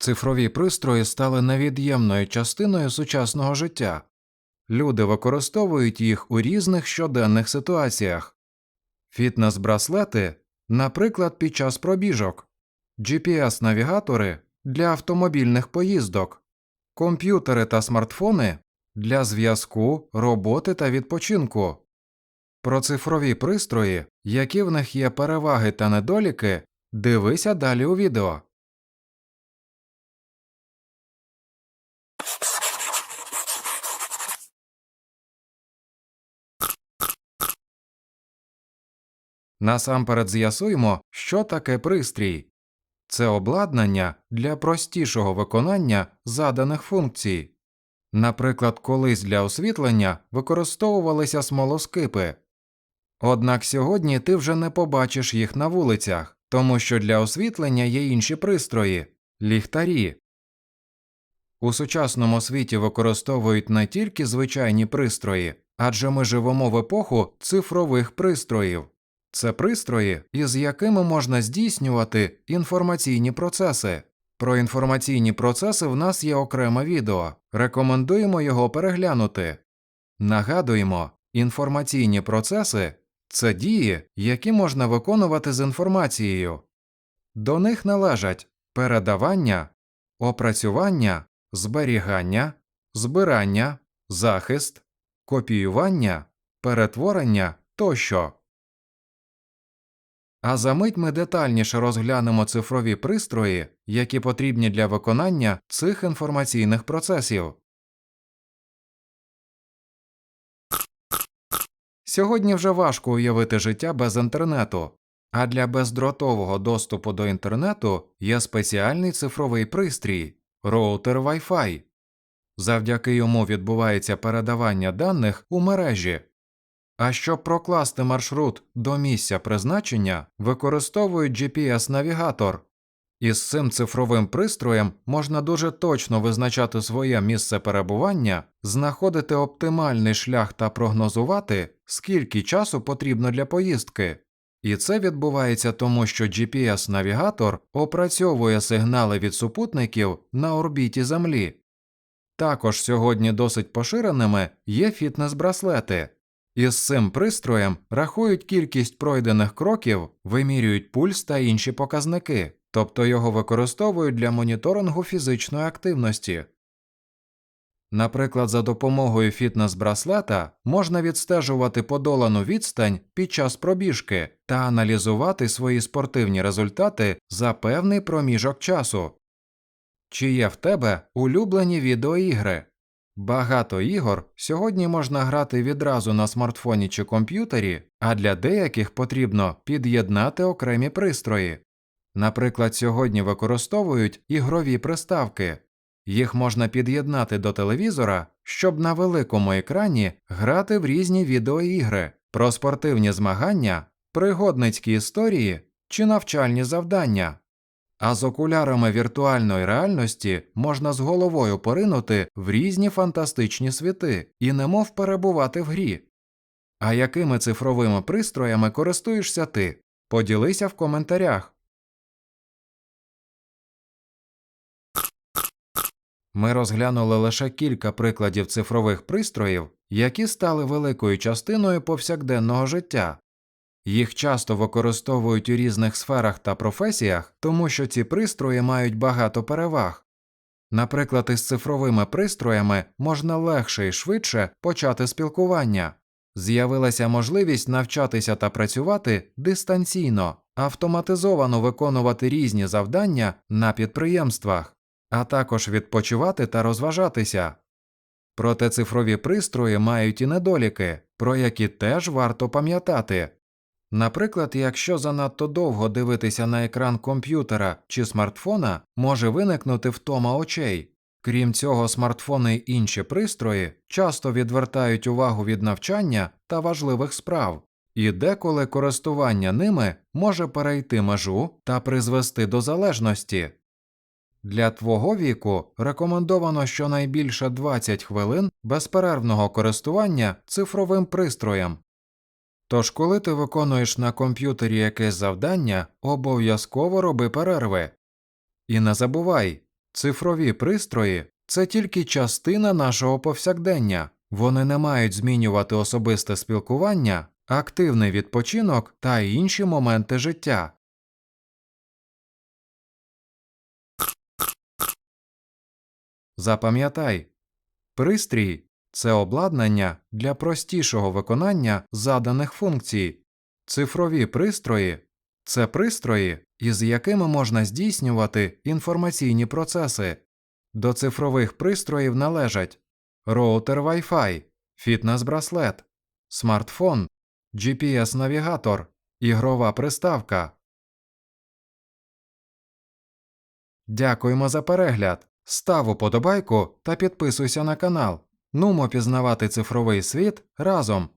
Цифрові пристрої стали невід'ємною частиною сучасного життя. Люди використовують їх у різних щоденних ситуаціях. Фітнес-браслети, наприклад, під час пробіжок, GPS-навігатори для автомобільних поїздок, комп'ютери та смартфони для зв'язку, роботи та відпочинку. Про цифрові пристрої, які в них є переваги та недоліки, дивися далі у відео. Насамперед з'ясуємо, що таке пристрій. Це обладнання для простішого виконання заданих функцій. Наприклад, колись для освітлення використовувалися смолоскипи. Однак сьогодні ти вже не побачиш їх на вулицях, тому що для освітлення є інші пристрої ліхтарі. У сучасному світі використовують не тільки звичайні пристрої, адже ми живемо в епоху цифрових пристроїв. Це пристрої, із якими можна здійснювати інформаційні процеси. Про інформаційні процеси в нас є окреме відео. Рекомендуємо його переглянути. Нагадуємо, інформаційні процеси це дії, які можна виконувати з інформацією. До них належать передавання, опрацювання, зберігання, збирання, захист, копіювання, перетворення тощо. А за мить ми детальніше розглянемо цифрові пристрої, які потрібні для виконання цих інформаційних процесів. Сьогодні вже важко уявити життя без інтернету, а для бездротового доступу до інтернету є спеціальний цифровий пристрій роутер Wi-Fi. Завдяки йому відбувається передавання даних у мережі. А щоб прокласти маршрут до місця призначення, використовують GPS-навігатор. Із цим цифровим пристроєм можна дуже точно визначати своє місце перебування, знаходити оптимальний шлях та прогнозувати, скільки часу потрібно для поїздки. І це відбувається тому, що GPS-навігатор опрацьовує сигнали від супутників на орбіті Землі. Також сьогодні досить поширеними є фітнес-браслети. Із цим пристроєм рахують кількість пройдених кроків, вимірюють пульс та інші показники, тобто його використовують для моніторингу фізичної активності. Наприклад, за допомогою фітнес-браслета можна відстежувати подолану відстань під час пробіжки та аналізувати свої спортивні результати за певний проміжок часу. Чи є в тебе улюблені відеоігри? Багато ігор сьогодні можна грати відразу на смартфоні чи комп'ютері, а для деяких потрібно під'єднати окремі пристрої. Наприклад, сьогодні використовують ігрові приставки. Їх можна під'єднати до телевізора, щоб на великому екрані грати в різні відеоігри про спортивні змагання, пригодницькі історії чи навчальні завдання. А з окулярами віртуальної реальності можна з головою поринути в різні фантастичні світи і немов перебувати в грі. А якими цифровими пристроями користуєшся ти? Поділися в коментарях. Ми розглянули лише кілька прикладів цифрових пристроїв, які стали великою частиною повсякденного життя. Їх часто використовують у різних сферах та професіях, тому що ці пристрої мають багато переваг. Наприклад, із цифровими пристроями можна легше і швидше почати спілкування. З'явилася можливість навчатися та працювати дистанційно, автоматизовано виконувати різні завдання на підприємствах, а також відпочивати та розважатися. Проте цифрові пристрої мають і недоліки, про які теж варто пам'ятати. Наприклад, якщо занадто довго дивитися на екран комп'ютера чи смартфона, може виникнути втома очей. Крім цього, смартфони й інші пристрої часто відвертають увагу від навчання та важливих справ, і деколи користування ними може перейти межу та призвести до залежності. Для твого віку рекомендовано щонайбільше 20 хвилин безперервного користування цифровим пристроєм. Тож, коли ти виконуєш на комп'ютері якесь завдання, обов'язково роби перерви. І не забувай, Цифрові пристрої це тільки частина нашого повсякдення. Вони не мають змінювати особисте спілкування, активний відпочинок та інші моменти життя. Запам'ятай, пристрій це обладнання для простішого виконання заданих функцій. Цифрові пристрої це пристрої, із якими можна здійснювати інформаційні процеси. До цифрових пристроїв належать роутер Wi-Fi, фітнес-браслет, смартфон, GPS-навігатор, ігрова приставка. Дякуємо за перегляд. Став уподобайку та підписуйся на канал. Нумо пізнавати цифровий світ разом.